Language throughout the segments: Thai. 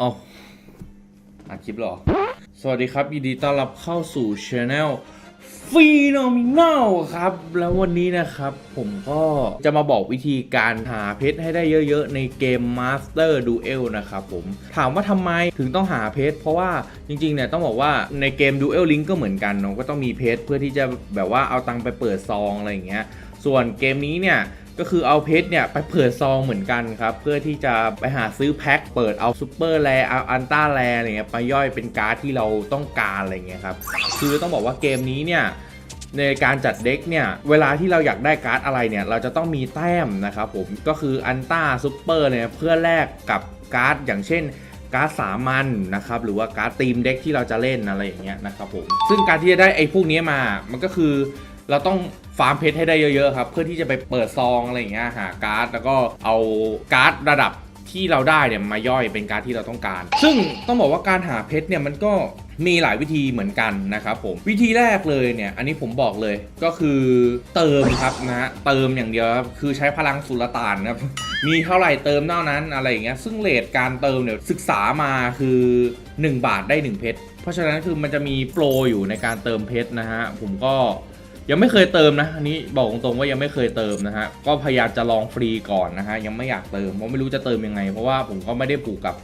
อ๋ออัดคลิปหรอ สวัสดีครับยินดีต้อนรับเข้าสู่ช anel ฟีโนมิน a ลครับ แล้ววันนี้นะครับผมก็จะมาบอกวิธีการหาเพชรให้ได้เยอะๆ ในเกม Master Duel นะครับผม ถามว่าทำไมถึงต้องหาเพชร เพราะว่าจริงๆเนี่ยต้องบอกว่าในเกม Duel Link ก็เหมือนกันเนาะก็ต้องมีเพชร เพื่อที่จะแบบว่าเอาตังไปเปิดซองอะไรอย่างเงี้ย ส่วนเกมนี้เนี่ย ก็คือเอาเพชรเนี่ยไปเปิดซองเหมือนกันครับ เพื่อที่จะไปหาซื้อแพ็คเปิดเอาซูเปอร์แรเอาอันต้าแรอะไรเงี้ยไปย่อยเป็นการ์ดที่เราต้องการอะไรเงี้ยครับคือต้องบอกว่าเกมนี้เนี่ยในการจัดเด็กเนี่ยเวลาที่เราอยากได้การ์ดอะไรเนี่ยเราจะต้องมีแต้มนะครับผมก็คืออันต้าซูเปอร์เนี่ยเพื่อแลกกับการ์ดอย่างเช่นการ์ดสามัญนะครับหรือว่าการ์ดทีมเด็กที่เราจะเล่นอะไรอย่างเงี้ยนะครับผมซึ่งการที่จะได้ไอ้พวกนี้มามันก็คือ เราต้องฟาร์มเพชรให้ได้เยอะๆครับเพื่อที่จะไปเปิดซองอะไรอย่างเงี้ยหาการ์ดแล้วก็เอาการ์ดระดับที่เราได้เนี่ยมาย่อยเป็นการ์ดที่เราต้องการ ซึ่งต้องบอกว่าการหาเพชรเนี่ยมันก็มีหลายวิธีเหมือนกันนะครับผมวิธีแรกเลยเนี่ยอันนี้ผมบอกเลยก็คือเติมครับนะฮะเติมอย่างเดียวครับคือใช้พลังสุลต่านครับมีเท่าไหร่เติมเท่านั้นอะไรอย่างเงี้ยซึ่งเลทการเติมเนี่ยศึกษามาคือ 1 บาทได้ 1 เพชรเพราะฉะนั้นคือมันจะมีโปรอยู่ในการเติมเพชรนะฮะผมก็ ยังไม่เคยเติมนะอันนี้บอกตรงๆว่ายังไม่เคยเติมนะฮะก็พยายามจะลองฟรีก่อนนะฮะยังไม่อยากเติมเพราะไม่รู้จะเติมยังไง เพราะว่าผมก็ไม่ได้ผูกกับ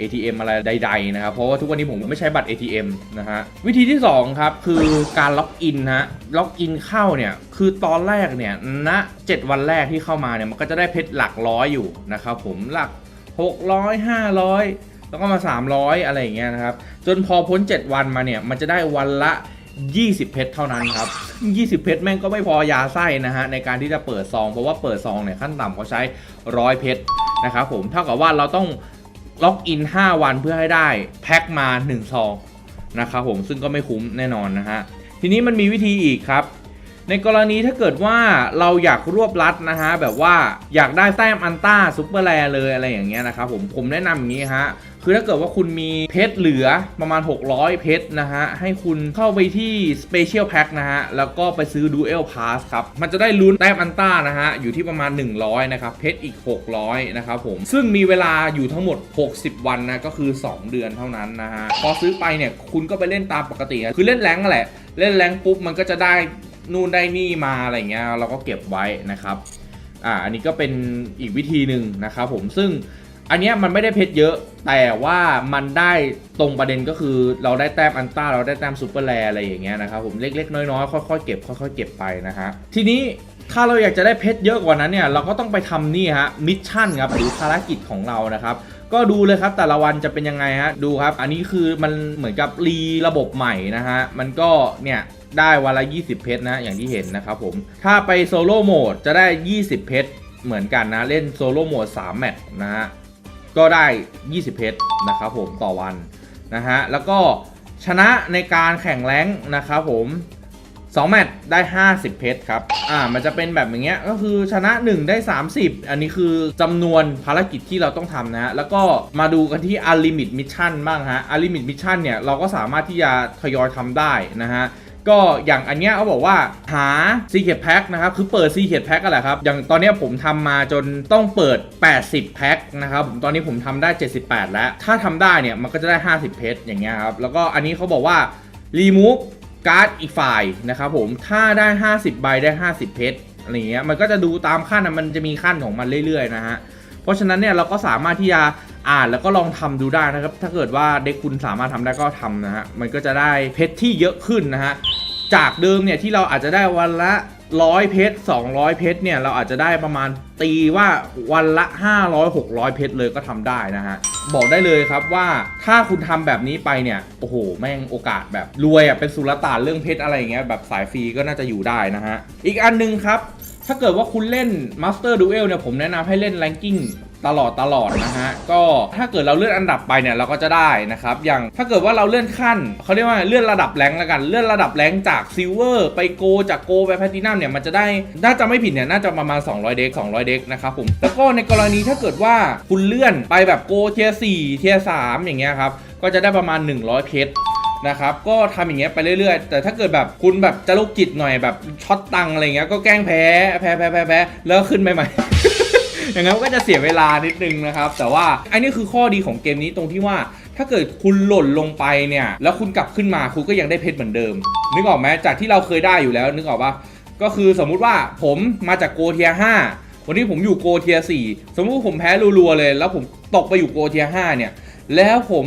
ATM อะไรใดๆนะครับ เพราะว่าทุกวันนี้ผมไม่ใช้บัตร ATM นะฮะ วิธีที่ 2 ครับ คือการล็อกอินฮะ ล็อกอินเข้าเนี่ย คือตอนแรกเนี่ยณ7วันแรกที่เข้ามาเนี่ย มันก็จะได้เพชรหลักร้อยอยู่นะครับผม หลัก 600 500 แล้วก็มา 300 อะไรอย่างเงี้ยนะครับ จนพอพ้น 7 วันมาเนี่ย มันจะได้วันละ 20 เพชรเท่านั้นครับ 20 เพชรแม่งก็ไม่พอยาไส้นะฮะในการที่จะเปิดซองเพราะว่าเปิดซองเนี่ยขั้นต่ำเขาใช้ร้อยเพชรนะครับผมเท่ากับว่าเราต้องล็อกอิน 5 วันเพื่อให้ได้แพ็คมา 1 ซองนะครับผมซึ่งก็ไม่คุ้มแน่นอนนะฮะทีนี้มันมีวิธีอีกครับ ในกรณีถ้าเกิดว่าเราอยากรวบรัดนะฮะแบบว่าอยากได้แต้มอันต้าซุปเปอร์แรเลยอะไรอย่างเงี้ยนะครับผมผมแนะนำอย่างนี้ฮะคือถ้าเกิดว่าคุณมีเพชรเหลือประมาณ 600 เพชรนะฮะ ให้คุณเข้าไปที่ Special Pack นะฮะ แล้วก็ไปซื้อ Duel Pass ครับ มันจะได้ลุ้นแต้มอันต้านะฮะ อยู่ที่ประมาณ 100 นะครับ เพชรอีก 600 นะครับผม ซึ่งมีเวลาอยู่ทั้งหมด 60 วันนะ ก็คือ 2 เดือนเท่านั้นนะฮะ พอซื้อไปเนี่ย คุณก็ไปเล่นตามปกติ คือเล่นแรงแหละ เล่นแรงปุ๊บมันก็จะได้ นู่นได้นี่มาอะไรเงี้ยเราก็เก็บไว้นะครับอ่าอันนี้ก็เป็นอีกวิธีหนึ่งนะครับผมซึ่งอันเนี้ยมันไม่ได้เพชรเยอะ แต่ว่ามันได้ตรงประเด็นก็คือเราได้แต้มอันต้าเราได้แต้มซูเปอร์แรอะไรอย่างเงี้ยนะครับผมเล็กๆ น้อยๆค่อยๆเก็บค่อยๆเก็บไปนะฮะทีนี้ถ้าเราอยากจะได้เพชรเยอะกว่านั้นเนี่ยเราก็ต้องไปทำนี่ฮะมิชชั่นครับหรือภารกิจของเรานะครับ ก็ดูเลยครับแต่ละวันจะเป็นยังไงฮะดูครับ อันนี้คือมันเหมือนกับรีระบบใหม่นะฮะมันก็เนี่ยได้วันละ 20 เพชรนะอย่างที่เห็นนะครับผมถ้าไปโซโล่โหมดจะได้ 20 เพชรเหมือนกันนะ เล่นโซโล่โหมด3แมตช์นะฮะก็ได้ 20 เพชรนะครับผมต่อวันนะฮะแล้วก็ชนะในการแข่งแรงนะครับผม 2แมตช์ได้ 50 เพชรครับ อ่า มันจะเป็นแบบอย่างเงี้ย ก็คือชนะ 1 ได้ 30 อันนี้คือจำนวนภารกิจที่เราต้องทำนะฮะ แล้วก็มาดูกันที่ Unlimit Mission บ้างฮะ Unlimit Mission เนี่ย เราก็สามารถที่จะทยอยทำได้นะฮะก็อย่างอันเนี้ยเขาบอกว่าหา Secret Pack นะครับ คือเปิด Secret Pack กันแหละครับ อย่างตอนเนี้ยผมทำมาจนต้องเปิด 80 แพ็คนะครับผมตอนนี้ผมทำได้ 78 แล้ว ถ้าทำได้เนี่ย มันก็จะได้ 50 เพชรอย่างเงี้ยครับ แล้วก็อันนี้เขาบอกว่า Remove การ์ดอีกฝ่ายนะครับผมถ้าได้ 50 ใบได้ 50 เพชรอะไรเงี้ยมันก็จะดูตามขั้นนะมันจะมีขั้นของมันเรื่อยๆนะฮะเพราะฉะนั้นเนี่ยเราก็สามารถที่จะอ่านแล้วก็ลองทำดูได้นะครับ ถ้าเกิดว่าเด็กคุณสามารถทำได้ก็ทำนะฮะมันก็จะได้เพชรที่เยอะขึ้นนะฮะจากเดิมเนี่ยที่เราอาจจะได้วันละ ร้อยเพชร200 เพชรเนี่ย เราอาจจะได้ประมาณตีว่าวันละ 500 600 เพชรเลยก็ทำได้นะฮะ บอกได้เลยครับว่าถ้าคุณทำแบบนี้ไปเนี่ย โอ้โห แม่งโอกาสแบบรวยอะเป็นสุลต่านเรื่องเพชรอะไรอย่างเงี้ยแบบสายฟรีก็น่าจะอยู่ได้นะฮะ อีกอันหนึงครับ ถ้าเกิดว่าคุณเล่น Master Duel เนี่ยผมแนะนำให้เล่น Ranking ตลอดตลอดนะฮะก็ถ้าเกิดเราเลื่อนอันดับไปเนี่ยเราก็จะได้นะครับอย่างถ้าเกิดว่าเราเลื่อนขั้นเขาเรียกว่าเลื่อนระดับแรงแล้วกันเลื่อนระดับแรงจากซิลเวอร์ไปโกจากโกไปแพลตินัมเนี่ยมันจะได้น่าจะไม่ผิดเนี่ยน่าจะประมาณ 200 เด็ก200 เด็กนะครับผมแล้วก็ในกรณีถ้าเกิดว่าคุณเลื่อนไปแบบโกเทีย4เทีย3อย่างเงี้ยครับก็จะได้ประมาณ 100 เพชรนะครับก็ทำอย่างเงี้ยไปเรื่อยๆ แต่ถ้าเกิดแบบคุณแบบจะโรคจิตหน่อยแบบช็อตตังอะไรเงี้ยก็แกล้งแพ้แพ้แพ้แพ้แล้วขึ้นใหม่ อย่างนั้นก็จะเสียเวลานิดนึงนะครับ แต่ว่าอันนี้คือข้อดีของเกมนี้ตรงที่ว่า ถ้าเกิดคุณหล่นลงไปเนี่ย แล้วคุณกลับขึ้นมาคุณก็ยังได้เพชรเหมือนเดิม นึกออกไหมจากที่เราเคยได้อยู่แล้ว นึกออกปะก็คือสมมุติว่าผมมาจากโกเทีย5วันนี้ผมอยู่โกเทีย4สมมุติผมแพ้รัวๆเลย แล้วผมตกไปอยู่โกเทีย5เนี่ย แล้วผม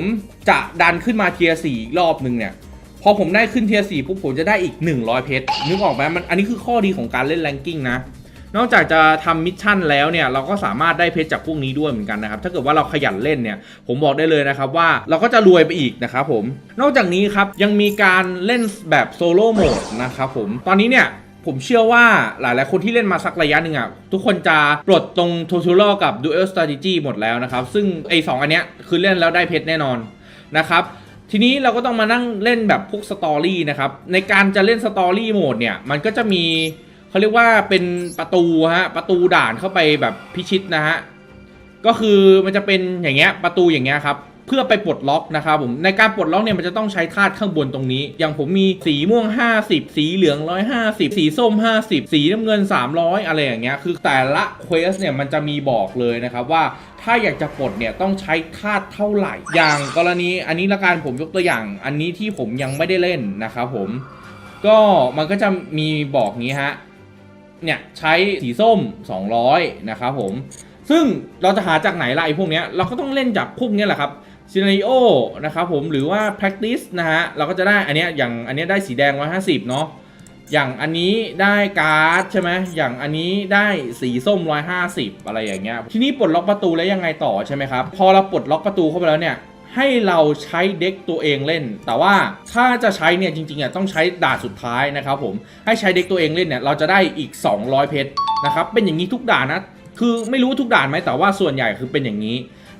จะดันขึ้นมาเทีย4อีกรอบหนึ่งเนี่ยพอผมได้ขึ้นเทีย4ปุ๊บผมจะได้อีก 100 เพชรนึกออกไหมมันอันนี้คือข้อดีของการเล่นแรงกิ้งนะ นอกจากจะทำมิชชั่นแล้วเนี่ยเราก็สามารถได้เพชรจากพวกนี้ด้วยเหมือนกันนะครับถ้าเกิดว่าเราขยันเล่นเนี่ยผมบอกได้เลยนะครับว่าเราก็จะรวยไปอีกนะครับผมนอกจากนี้ครับยังมีการเล่นแบบโซโล่โหมดนะครับผมตอนนี้เนี่ยผมเชื่อว่าหลายๆคนที่เล่นมาสักระยะหนึ่งอะ ทุกคนจะปลดตรง Tutorial กับ Duel Strategy หมดแล้วนะครับ ซึ่งไอสองอันเนี้ยคือเล่นแล้วได้เพชรแน่นอนนะครับทีนี้เราก็ต้องมานั่งเล่นแบบพวกสตอรี่นะครับ ในการจะเล่นสตอรี่โหมดเนี่ย มันก็จะมี เขาเรียกว่าเป็นประตูฮะประตูด่านเข้าไปแบบพิชิตนะฮะก็คือมันจะเป็นอย่างเงี้ยประตูอย่างเงี้ยครับเพื่อไปปลดล็อกนะครับผมในการปลดล็อกเนี่ยมันจะต้องใช้ธาตุข้างบนตรงนี้ อย่างผมมีสีม่วง 50 สีเหลือง 150 สีส้ม 50 สีน้ำเงิน 300 อะไรอย่างเงี้ยคือแต่ละเควสเนี่ยมันจะมีบอกเลยนะครับว่าถ้าอยากจะปลดเนี่ยต้องใช้ธาตุเท่าไหร่ อย่างกรณีอันนี้ละกันผมยกตัวอย่าง อันนี้ที่ผมยังไม่ได้เล่นนะครับผมก็มันก็จะมีบอกงี้ฮะ เนี่ยใช้สีส้ม 200 นะครับผม ซึ่งเราจะหาจากไหนล่ะไอ้พวกเนี้ยเราก็ต้องเล่นจากพวกเนี้ยแหละครับซีนาริโอนะครับผมหรือว่า practice นะฮะเราก็จะได้อันเนี้ยอย่างอันเนี้ยได้สีแดง 150 เนาะอย่างอันนี้ได้การ์ดใช่ไหมอย่างอันนี้ได้สีส้ม 150 อะไรอย่างเงี้ยทีนี้ปลดล็อกประตูแล้วยังไงต่อใช่ไหมครับ พอเราปลดล็อกประตูเข้าไปแล้วเนี่ย ให้เราใช้เด็กตัวเองเล่น แต่ว่าถ้าจะใช้เนี่ยจริงๆอะต้องใช้ด่านสุดท้ายนะครับผมให้ใช้เด็กตัวเองเล่นเนี่ยเราจะได้อีก 200 เพชรนะครับเป็นอย่างนี้ทุกด่านนะคือไม่รู้ทุกด่านไหมแต่ว่าส่วนใหญ่คือเป็นอย่างนี้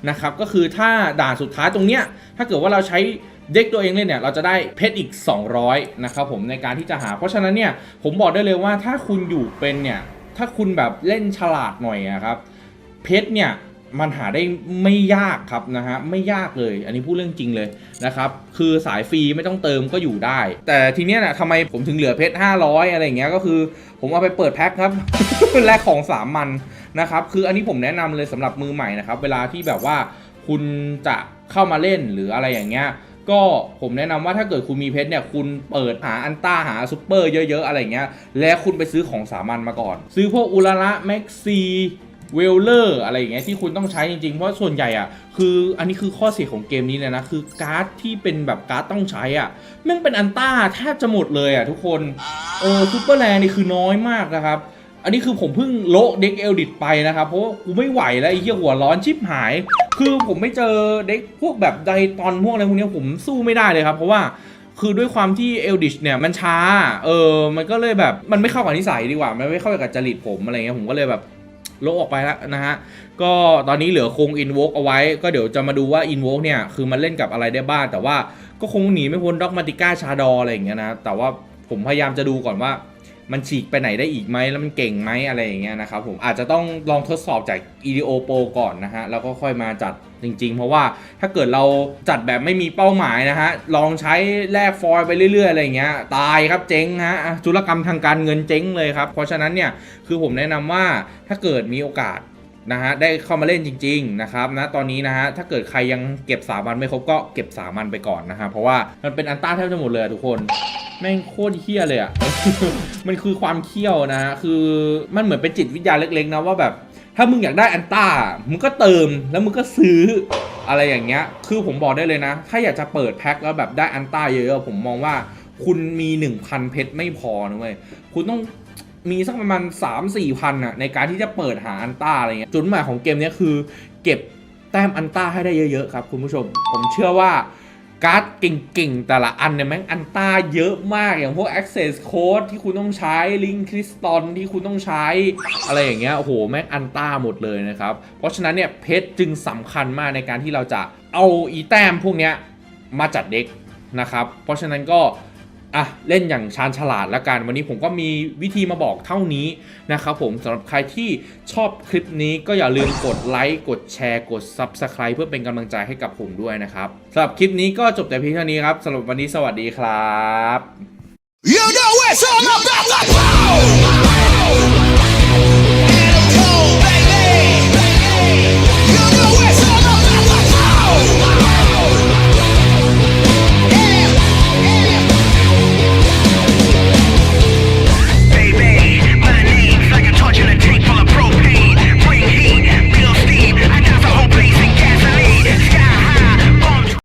นะครับก็คือถ้าด่านสุดท้ายตรงเนี้ยถ้าเกิดว่าเราใช้เด็กตัวเองเล่นเนี่ยเราจะได้เพชรอีก 200นะครับผมในการที่จะหา เพราะฉะนั้นเนี่ยผมบอกได้เลยว่าถ้าคุณอยู่เป็นเนี่ยถ้าคุณแบบเล่นฉลาดหน่อยอะครับเพชรเนี่ย มันหาได้ไม่ยากครับนะฮะไม่ยากเลย อันนี้พูดเรื่องจริงเลยนะครับคือสายฟรีไม่ต้องเติมก็อยู่ได้ แต่ทีเนี้ยนะทำไมผมถึงเหลือเพชร500 อะไรอย่างเงี้ยก็คือผมเอาไปเปิดแพ็คครับ แลกของสามมันนะครับคืออันนี้ผมแนะนำเลยสำหรับมือใหม่นะครับเวลาที่แบบว่าคุณจะเข้ามาเล่นหรืออะไรอย่างเงี้ยก็ผมแนะนำว่าถ้าเกิดคุณมีเพชรเนี่ยคุณเปิดหาอันต้าหาซูเปอร์เยอะๆ อะไรเงี้ย แล้วคุณไปซื้อของสามัญมาก่อน ซื้อพวกอุลระแม็กซี เวลเลอร์อะไรอย่างเงี้ยที่คุณต้องใช้จริงๆ เพราะส่วนใหญ่อะคืออันนี้คือข้อเสียของเกมนี้เลยนะ คือการ์ดที่เป็นแบบการ์ดต้องใช้อะแม่งเป็นอันต้าแทบจะหมดเลยอะทุกคนเออซูเปอร์แลนนี่คือน้อยมากนะครับ อันนี้คือผมเพิ่งโละเด็กเอลดิตไปนะครับ เพราะว่ากูไม่ไหวแล้วไอ้เหี้ยหัวร้อนชิบหาย คือผมไม่เจอเด็กพวกแบบไดตอนพวกอะไรพวกนี้ผมสู้ไม่ได้เลยครับ เพราะว่าคือด้วยความที่เอลดิชเนี่ยมันช้า เออ มันก็เลยแบบมันไม่เข้ากับนิสัยดีกว่า มันไม่เข้ากับจริตผมอะไรเงี้ย ผมก็เลยแบบ ลบออกไปแล้วนะฮะ ก็ตอนนี้เหลือคงอินโวกเอาไว้ ก็เดี๋ยวจะมาดูว่าอินโวกเนี่ย คือมันเล่นกับอะไรได้บ้าง แต่ว่าก็คงหนีไม่พ้นด็อกมาติก้าชาดออะไรอย่างเงี้ยนะ แต่ว่าผมพยายามจะดูก่อนว่า มันฉีกไปไหนได้อีกไหมแล้วมันเก่งไหมอะไรอย่างเงี้ยนะครับผมอาจจะต้องลองทดสอบจาก EDO Pro ก่อนนะฮะแล้วก็ค่อยมาจัดจริง ๆ เพราะว่าถ้าเกิดเราจัดแบบไม่มีเป้าหมายนะฮะลองใช้แลกฟอยไปเรื่อยๆอะไรอย่างเงี้ยตายครับเจ๊งฮะอะธุรกรรมทางการเงินเจ๊งเลยครับเพราะฉะนั้นเนี่ยคือผมแนะนำว่าถ้าเกิดมีโอกาสนะฮะได้เข้ามาเล่นจริงๆนะครับนะตอนนี้นะฮะถ้าเกิดใครยังเก็บสามันไม่ครบก็เก็บสามันไปก่อนนะฮะเพราะว่ามันเป็นอันต้าแทบจะหมดเลยทุกคน แม่งโคตรเฮี้ยเลยอะมันคือความเคี้ยวนะฮะ คือมันเหมือนเป็นจิตวิทยาเล็กๆนะว่าแบบ ถ้ามึงอยากได้อันต้า มึงก็เติมแล้วมึงก็ซื้ออะไรอย่างเงี้ย คือผมบอกได้เลยนะ ถ้าอยากจะเปิดแพ็คแล้วแบบได้อันต้าเยอะๆ ผมมองว่าคุณมี 1,000 เพชรไม่พอนะเว้ย คุณต้องมีสักประมาณ 3 4พันอะในการที่จะเปิดหาอันต้าอะไรเงี้ย จุดหมายของเกมเนี้ยคือ เก็บแต้มอันต้าให้ได้เยอะๆครับคุณผู้ชม ผมเชื่อว่า การ์ดเก่งๆ แต่ละอันเนี่ยแม่งอันต้าเยอะมากอย่างพวก access code ที่คุณต้องใช้ ลิงคริสตัลที่คุณต้องใช้ อะไรอย่างเงี้ยโอ้โหแม่งอันต้าหมดเลยนะครับ เพราะฉะนั้นเนี่ยเพชรจึงสำคัญมากในการที่เราจะเอาอีแต้มพวกเนี้ยมาจัดเด็กนะครับ เพราะฉะนั้นก็ อะเล่นอย่างชาญฉลาดละกัน วันนี้ผมก็มีวิธีมาบอกเท่านี้นะครับผมสำหรับใครที่ชอบคลิปนี้ก็อย่าลืมกดไลค์กดแชร์กด Subscribe เพื่อเป็นกำลังใจให้กับผมด้วยนะครับสำหรับคลิปนี้ก็จบแต่เพียงเท่านี้ครับสำหรับวันนี้สวัสดีครับ You know it's all about the power.